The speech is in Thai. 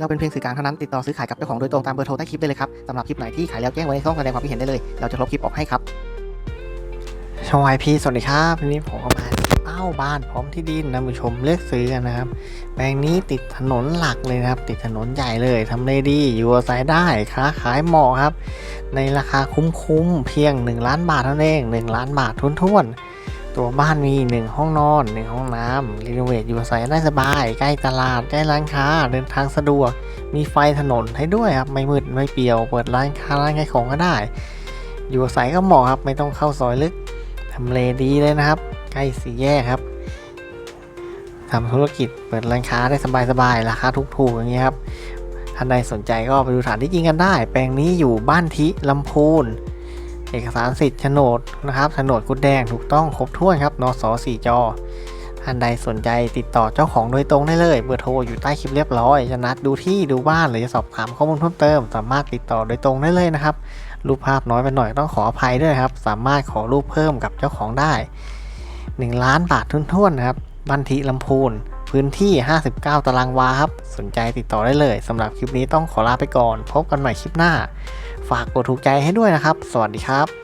เราเป็นเพียงสื่อกลางเท่านั้นติดต่อซื้อขายกับเจ้าของโดยตรงตามเบอร์โทรใต้คลิปได้เลยครับสำหรับคลิปไหนที่ขายแล้วแจ้งไว้ในช่องแสดงความคิดเห็นได้เลย เราจะลบคลิปออกให้ครับชวายพีสวัสดีครับวันนี้ผมก็มาเอ้าบ้านพร้อมที่ดินนะผู้ชมเลือกซื้อกันนะครับแปลงนี้ติดถนนหลักเลยนะครับ ติดถนนใหญ่เลยทำเลดีอยู่อาศัยได้ค้าขายเหมาะครับ ในราคาคุ้มๆเพียง 1 ล้านบาทเท่านั้นเอง 1 ล้านบาททุนๆ ตัวบ้านมี1ห้องนอน1ห้องน้ำรีโนเวทอยู่อาศัยได้สบาย ใกล้ตลาด ใกล้ร้านค้า เดินทางสะดวก มีไฟถนนให้ด้วยครับ ไม่มืดไม่เปียว เปิดร้านค้าร้านขายของก็ได้ อยู่อาศัยก็เหมาะครับ ไม่ต้องเข้าซอยลึกทำเลดีเลยนะครับ ใกล้สี่แยกครับทำธุรกิจเปิดร้านค้าได้สบายๆ ราคาถูกๆอย่างเงี้ยครับท่านใดสนใจก็ไปดูฐานที่จริงกันได้ แปลงนี้อยู่บ้านทิลำพูน เอกสารสิทธิ์โฉนดนะครับโฉนดกุดแดงถูกต้องครบถ้วนครับนสสี่จอท่านใดสนใจติดต่อเจ้าของโดยตรงได้เลยเบอร์โทรอยู่ใต้คลิปเรียบร้อยจะนัดดูที่ดูบ้านหรือจะสอบถามข้อมูลเพิ่มเติม สามารถติดต่อโดยตรงได้เลยนะครับรูปภาพน้อยไปหน่อยต้องขออภัยด้วยครับ สามารถขอรูปเพิ่มกับเจ้าของได้ 1 ล้านบาททุนท่นๆนะครับบันทิลำพูนพื้นที่ 59 ตารางวาครับ สนใจติดต่อได้เลยสำหรับคลิปนี้ต้องขอลาไปก่อน พบกันใหม่คลิปหน้า ฝากกดถูกใจให้ด้วยนะครับ สวัสดีครับ